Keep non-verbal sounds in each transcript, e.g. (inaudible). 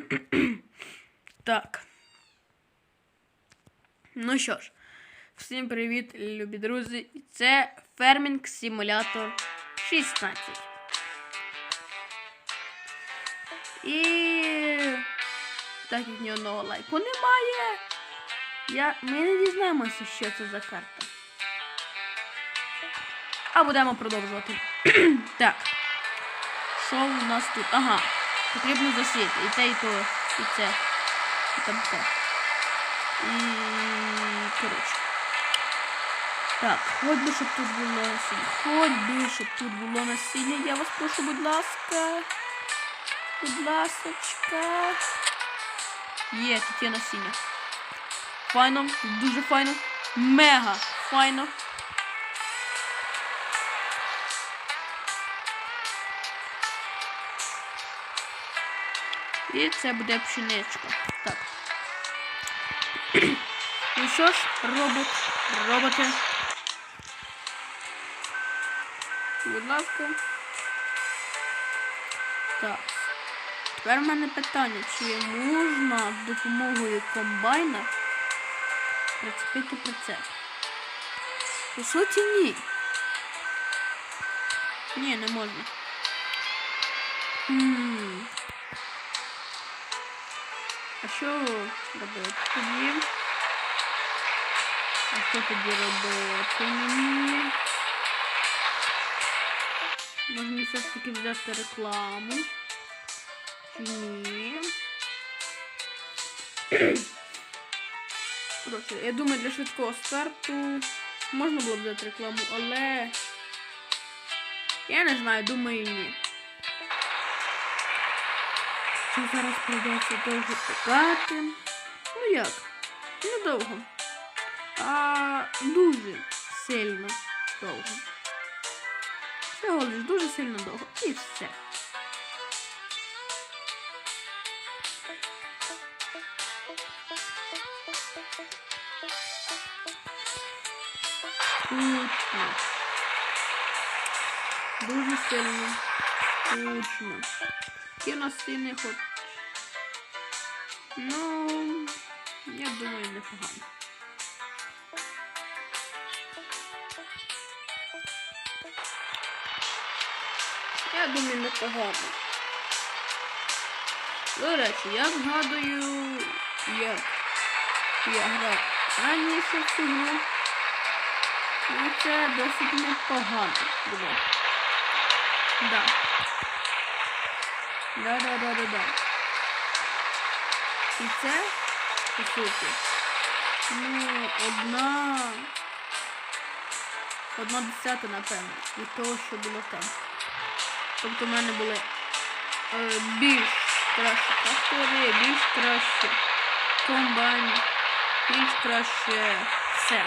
(clears throat) так. Ну що ж, всім привіт, любі друзі. Це Фермінг Симулятор 16. І так як ні одного лайку немає. Я... Ми не дізнаємося, що це за карта. А будемо продовжувати. (clears throat) так. Що у нас тут? Ага. Потрібно засіяти. І те, і то, і це. І там те. І коротше. Так, хоч би, щоб тут було насіння. Хоч би, щоб тут було насіння. Я вас прошу, будь ласка. Будь ласочка. Є, тут є насіння. Файно, дуже файно. Мега файно. І це буде пшеничка. Так. (clears throat) Ну що ж, робот, роботи. Будь ласка. Так. Тепер в мене питання, чи можна з допомогою комбайна прицепити прицеп? По суті, ні. Ні, не можна. Хм. Що робити тоді? А що тоді робити мені? Може мені все ж таки взяти рекламу? Чи ні? Коротше, я думаю, для швидкого старту можна було взяти рекламу, але я не знаю, думаю, ні. Це зараз прийдеться довго чекати. Ну як? Недовго. А дуже сильно довго. Всього лиш дуже сильно довго. І все. Скучно. Дуже сильно. Скучно. Які у нас хоч. Ну, я думаю, непогано. Я думаю, непогано. До речі, я згадую, як я грав раніше в цю гру. Ну, це досить непогано було. Да. Да, да, да, да, да. І це, по суті, ну, одна. Одна десята, напевно, від того, що було там. Тобто в мене були е, більш кращі трактори, більш краще комбайни, більш краще все.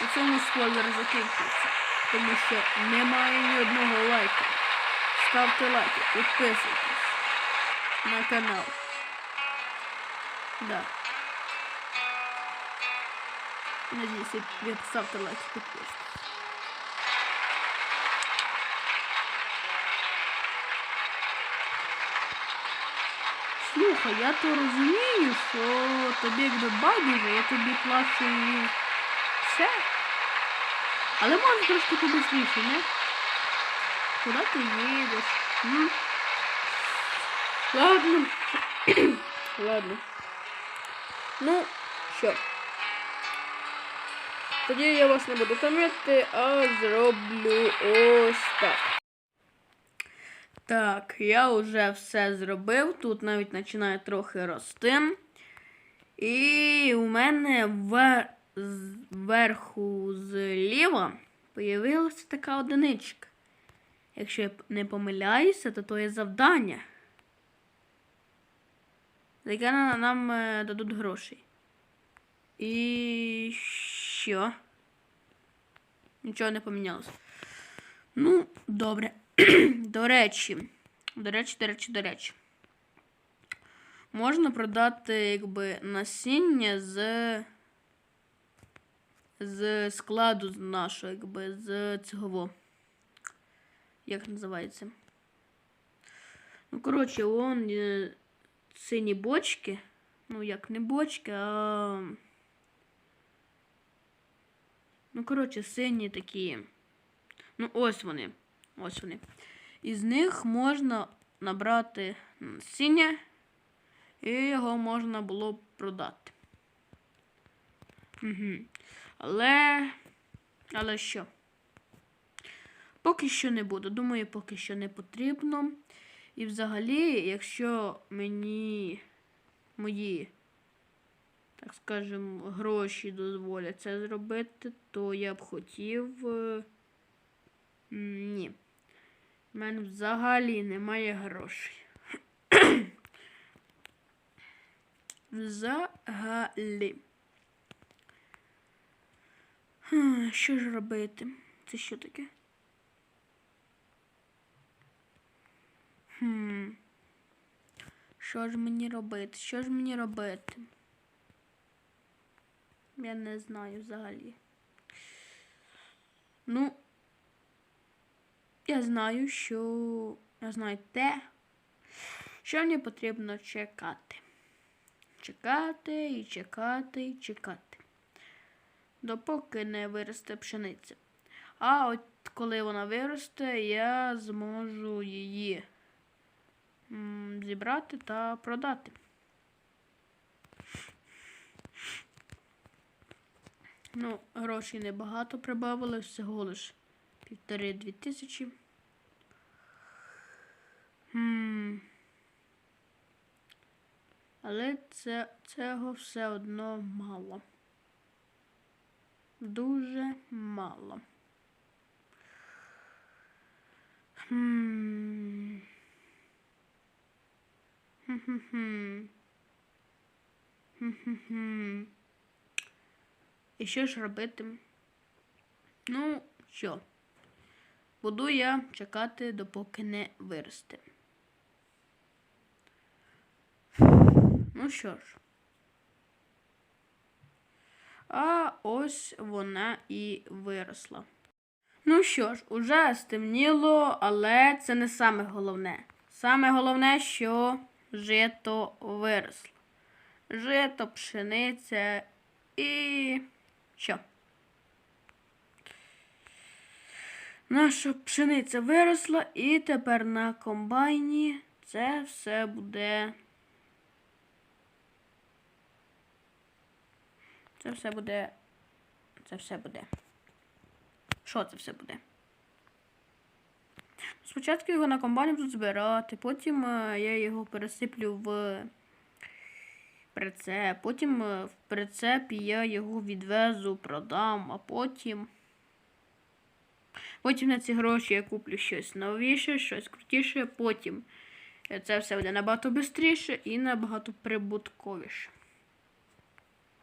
У цьому спойлер закінчується, тому що немає ні одного лайка. Ставте лайки, підписуйтесь на канал. Да. Надіюсь, ви ставте лайки, підписуйтесь. Слухай, я то розумію, що тобі якби байдуже, я тобі плачу все. Але може трошки побистріше, не? Куди ти їдеш? Ладно. (coughs) Ладно. Ну, що? Тоді я вас не буду томити, а зроблю ось так. Так, я вже все зробив. Тут навіть починає трохи рости. І у мене вер... зверху зліва появилася така одиничка. Якщо я не помиляюся, то то є завдання. За яке нам е, дадуть грошей. І що? Нічого не помінялося. Ну, добре. (clears throat) до речі, до речі, до речі, до речі. Можна продати, якби, насіння з. З складу нашого, якби, з цього. Як називається? Ну, коротше, вон е, сині бочки. Ну, як не бочки, а. Ну, коротше, сині такі. Ну, ось вони. Ось вони. Із них можна набрати насіння, і його можна було продати. Угу. Але. Але що? Поки що не буду. Думаю, поки що не потрібно. І взагалі, якщо мені мої, так скажемо, гроші дозволять це зробити, то я б хотів. е, Ні. У мене взагалі немає грошей. (coughs) Взагалі. Що ж робити? Це що таке? Хм. Що ж мені робити? Що ж мені робити? Я не знаю взагалі. Ну, я знаю, що я знаю те, що мені потрібно чекати. Чекати і чекати і чекати. Допоки не виросте пшениця. А от коли вона виросте, я зможу її зібрати та продати. Ну, грошей небагато прибавили, всього лиш півтори-дві тисячі. Але це, цього все одно мало. Дуже мало. Хм. І що ж робити? Ну, що? Буду я чекати, допоки не виросте. Ну що ж. А ось вона і виросла. Ну що ж, уже стемніло, але це не саме головне. Саме головне, що жито виросло. Жито, пшениця і що? Наша пшениця виросла, і тепер на комбайні це все буде. Це все буде. Це все буде. Що це все буде? Спочатку його на комбайні будуть збирати, потім е, я його пересиплю в прицеп, потім е, в прицеп я його відвезу, продам, а потім. Потім на ці гроші я куплю щось новіше, щось крутіше, потім це все буде набагато швидше і набагато прибутковіше.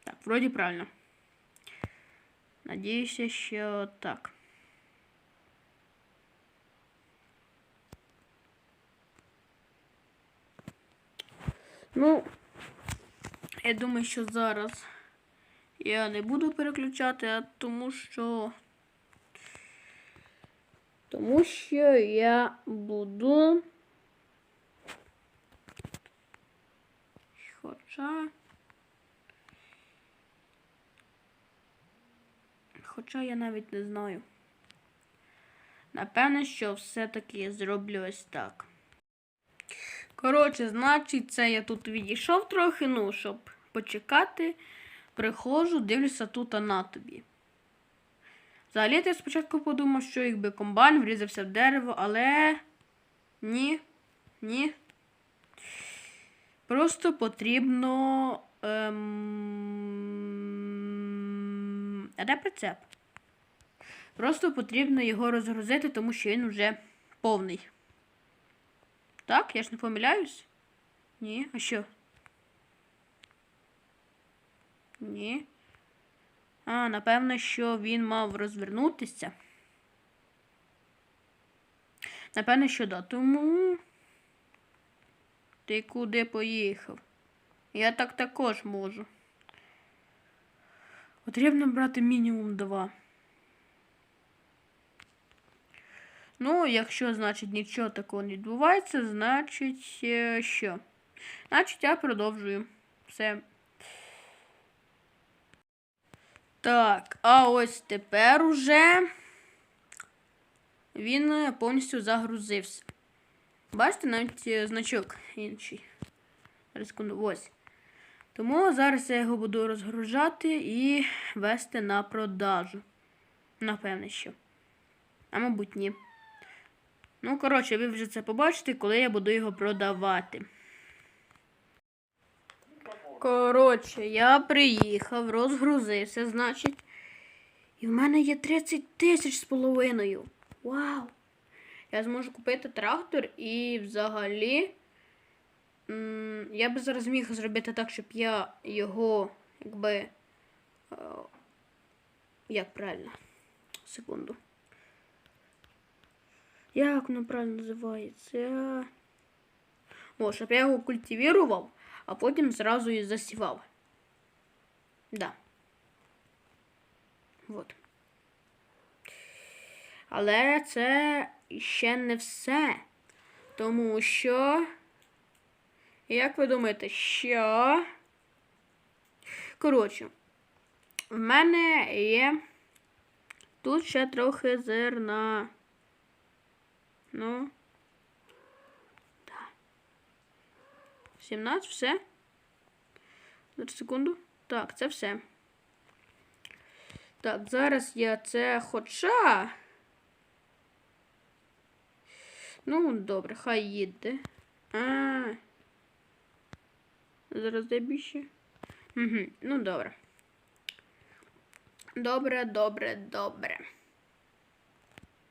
Так, вроді правильно. Надіюся, що так. Ну, я думаю, що зараз я не буду переключати, а тому що. Тому що я буду. Хоча. Хоча я навіть не знаю. Напевне, що все-таки я зроблю ось так. Коротше, значить, це я тут відійшов трохи, ну, щоб почекати. Приходжу, дивлюся тут на тобі. Взагалі я спочатку подумав, що якби комбайн врізався в дерево, але ні, ні. Просто потрібно. Ем... А де прицеп? Просто потрібно його розгрузити, тому що він вже повний. Так, я ж не помиляюсь? Ні, а що? Ні. А, напевно, що він мав розвернутися. Напевно, що да. Тому. Ти куди поїхав? Я так також можу. Потрібно брати мінімум два. Ну, якщо, значить, нічого такого не відбувається, значить, е, що? Значить, я продовжую. Все. Так, а ось тепер уже він е, повністю загрузився. Бачите, навіть е, значок інший. Секунду, ось. Тому зараз я його буду розгружати і вести на продажу. Напевне, що. А мабуть, ні. Ну, коротше, ви вже це побачите, коли я буду його продавати. Коротше, я приїхав, розгрузився, значить. І в мене є 30 тисяч з половиною. Вау! Я зможу купити трактор і взагалі. Я би зараз міг зробити так, щоб я його, якби. е, Як правильно? Секунду. Як воно правильно називається? О, щоб я його культивірував, а потім зразу і засівав. Да. Вот. Але це ще не все. Тому що. Як ви думаєте, що? Коротше, в мене є тут ще трохи зерна. Ну. Так. 17, все. Зараз секунду. Так, це все. Так, зараз я це хоча. Ну, добре, хай їде. А. Зараз де більше. Угу, ну добре. Добре, добре, добре.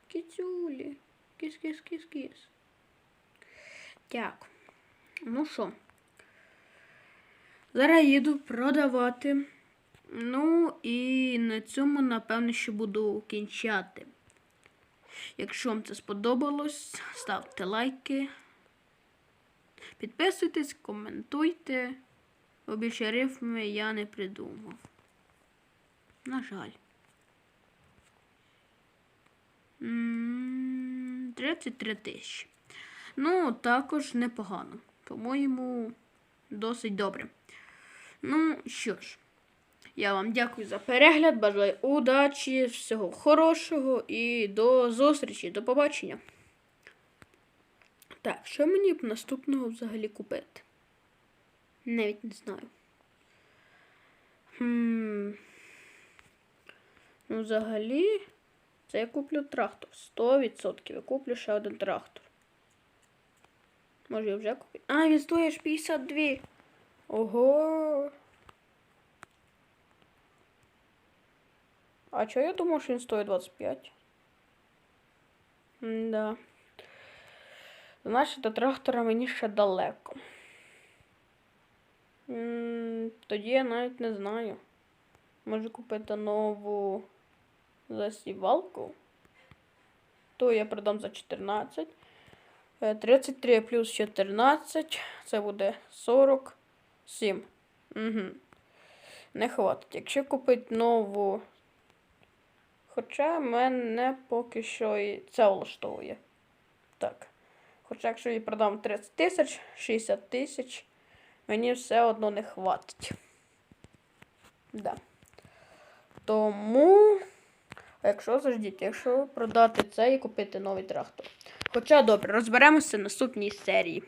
Кіцюлі. Кіс, кіс, кіс, кіс. Так. Ну що? Зараз їду продавати. Ну і на цьому, напевно, що буду кінчати. Якщо вам це сподобалось, ставте лайки. Підписуйтесь, коментуйте. Бо більше рифми я не придумав. На жаль. М, 33 тисячі. Ну, також непогано. По-моєму, досить добре. Ну, що ж, я вам дякую за перегляд. Бажаю удачі, всього хорошого і до зустрічі, до побачення. Так, що мені б наступного взагалі купити? Навіть не знаю. Хм. Ну, взагалі, це я куплю трактор. 100% я куплю ще один трактор. Може, я вже куплю. А, він стоїть 52. Ого. А чого я думав, що він стоїть 25? Да. Значить, до трактора мені ще далеко. М, Тоді я навіть не знаю. Можу купити нову засівалку. То я продам за 14. Е, 33 плюс 14. Це буде 47. Угу. Не хватить. Якщо купити нову. Хоча мене поки що і це влаштовує. Так. Хоча якщо я продам 30 тисяч, 60 тисяч, мені все одно не хватить. Да. Тому, а якщо заждіть, якщо продати це і купити новий трактор. Хоча добре, розберемося в наступній серії.